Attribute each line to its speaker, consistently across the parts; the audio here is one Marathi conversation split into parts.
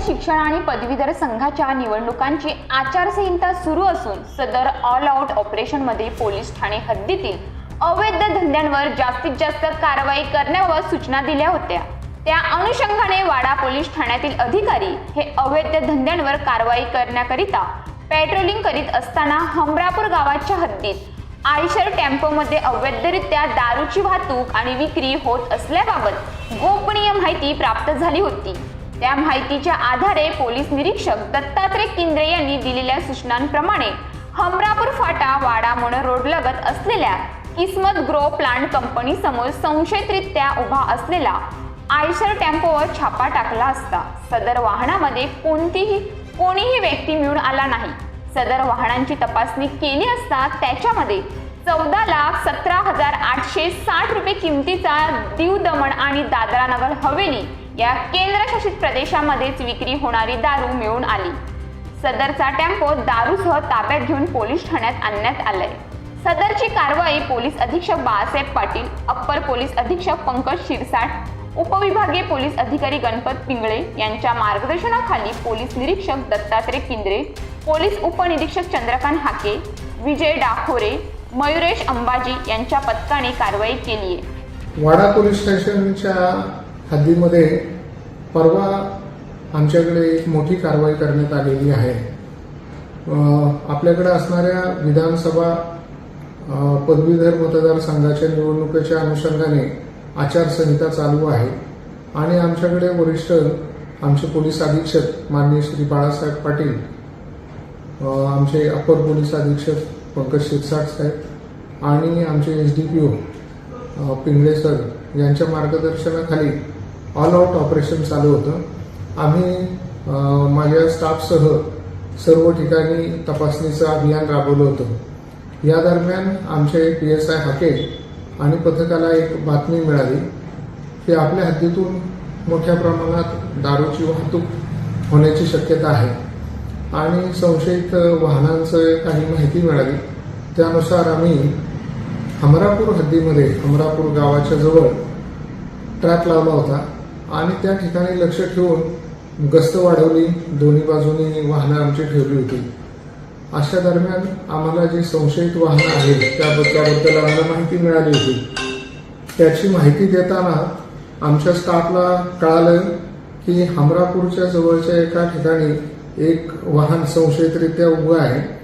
Speaker 1: शिक्षण आणि पदवीधर संघाच्या निवडणुकांची आचारसंहिता सुरू असून सदर ऑल आउट ऑपरेशनमध्ये पोलीस ठाणे हद्दीतील अवैध धंद्यांवर जास्तीत जास्त कारवाई करण्यावर सूचना दिल्या होत्या. त्या अनुषंगाने वाडा पोलीस ठाण्यातील अधिकारी हे अवैध धंद्यांवर कारवाई करण्याकरिता पेट्रोलिंग करीत असताना हमरापूर गावाच्या हद्दीत आयशर टेम्पोमध्ये अवैधरित्या दारूची वाहतूक आणि विक्री होत असल्याबाबत गोपनीय माहिती प्राप्त झाली होती. त्या माहितीच्या आधारे पोलीस निरीक्षक दत्तात्रय किंद्रे यांनी दिलेल्या सूचनांप्रमाणे हमरापूर फाटा वाडामोण रोड लगत असलेल्या किस्मत ग्रो प्लांट कंपनी समोर संशयितरित्या उभा असलेला आयशर टेम्पोवर छापा टाकला असता. सदर वाहनामध्ये कोणतीही कोणीही व्यक्ती मिळून आला नाही. सदर वाहनांची तपासणी केली असता त्याच्यामध्ये चौदा लाख सतरा हजार आठशे साठ रुपये किमतीचा दीव दमण आणि दादरा नगर हवेली या केंद्रशासित प्रदेशामध्येच विक्री होणारी दारू मिळून आली. सदरचा टेम्पो दारूसह ताब्यात घेऊन पोलीस ठाण्यात आणण्यात आलाय. सदरची कारवाई पोलीस अधीक्षक बाळासाहेब पाटील अप्पर पोलीस अधीक्षक पंकज शिरसाट उपविभागीय पोलीस अधिकारी गणपत पिंगळे यांच्या मार्गदर्शनाखाली पोलीस निरीक्षक दत्तात्रय किंद्रे पोलीस उपनिरीक्षक चंद्रकांत हाके विजय डाखोरे मयुरेश अंबाजी यांच्या पथकाने कारवाई केली आहे
Speaker 2: वाडा पोलीस स्टेशनच्या हद्दीमध्ये परवा आमच्याकडे एक मोठी कारवाई करण्यात आलेली आहे. आपल्याकडे असणाऱ्या विधानसभा पदवीधर मतदारसंघाच्या निवडणुकीच्या अनुषंगाने आचारसंहिता चालू आहे. आणि आमच्याकडे वरिष्ठ आमचे पोलीस अधीक्षक माननीय श्री बाळासाहेब पाटील आमचे अपर पोलीस अधीक्षक पंकज शिरसाट साहेब आणि आमचे S D P O Pingale sir यांच्या मार्गदर्शनाखाली ऑल आउट ऑपरेशन चालू होतं. आम्ही माझ्या स्टाफसह सर्व ठिकाणी तपासणीचं अभियान राबवलं होतं. या दरम्यान आमचे पी एस आय हाके आणि पथकाला एक बातमी मिळाली की आपल्या हद्दीतून मोठ्या प्रमाणात दारूची वाहतूक होण्याची शक्यता आहे. आणि संशयित वाहनांचं काही माहिती मिळाली. त्यानुसार आम्ही हमरापूर हद्दीमध्ये हमरापूर गावाच्या जवळ ट्रॅप लावला होता आणि त्या ठिकाणी लक्ष ठेवून गस्त वाढवली. दोन्ही बाजूनी वाहनं आमची ठेवली होती. अशा दरम्यान आम्हाला जे संशयित वाहनं आहेत त्याबद्दल आम्हाला माहिती मिळाली होती. त्याची माहिती देताना आमच्या स्टाफला कळालं की हमरापूरच्या जवळच्या एका ठिकाणी एक वाहन संशयितरित्या उभं आहे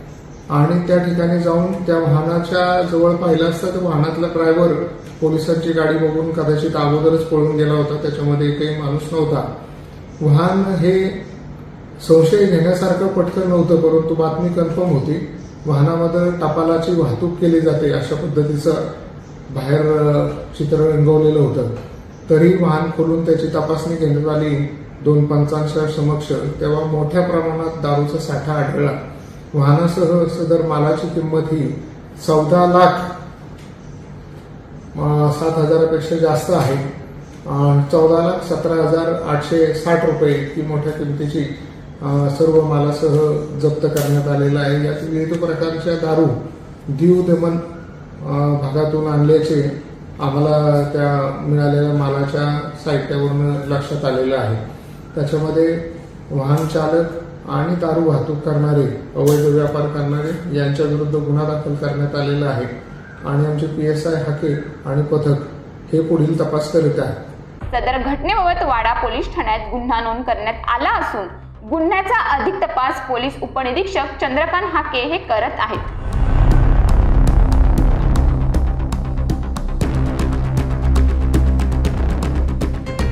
Speaker 2: आणि त्या ठिकाणी जाऊन त्या वाहनाच्या जवळ पाहिलं असता तर वाहनातला ड्रायव्हर पोलिसांची गाडी बघून कदाचित अगोदरच पळून गेला होता त्याच्यामध्ये एकही माणूस नव्हता. वाहन हे संशय घेण्यासारखं पटकन नव्हतं परंतु बातमी कन्फर्म होती. वाहनामध्ये टपालाची वाहतूक केली जाते अशा पद्धतीचं बाहेर चित्र रंगवलेलं होतं. तरी वाहन खोलून त्याची तपासणी घेण्यात आली. दोन पंचांच्या समक्ष तेव्हा मोठ्या प्रमाणात दारूचा साठा आढळला. वाहनासह सदर मालाची किंमत ही चौदा लाख सात हजारापेक्षा जास्त आहे. चौदा लाख सतरा हजार आठशे साठ रुपये इतकी मोठ्या किमतीची सर्व मालासह जप्त करण्यात आलेला आहे. यात विविध प्रकारच्या दारू दीव दमन भागातून आणल्याचे आम्हाला त्या मिळालेल्या मालाच्या साहित्यावरून लक्षात आलेलं आहे. त्याच्यामध्ये वाहन चालक आणि दारू वाहतूक करणारे अवैध व्यापार करणारे यांच्या विरुद्ध गुन्हा दाखल करण्यात आलेला आहे. आणि आमचे पी एस आय हाके आणि पथक हे पुढील तपास करीत आहे
Speaker 1: सदर घटनेबाबत वाडा पोलीस ठाण्यात गुन्हा नोंद करण्यात आला असून गुन्ह्याचा अधिक तपास पोलीस उपनिरीक्षक चंद्रकांत हाके हे करत आहेत.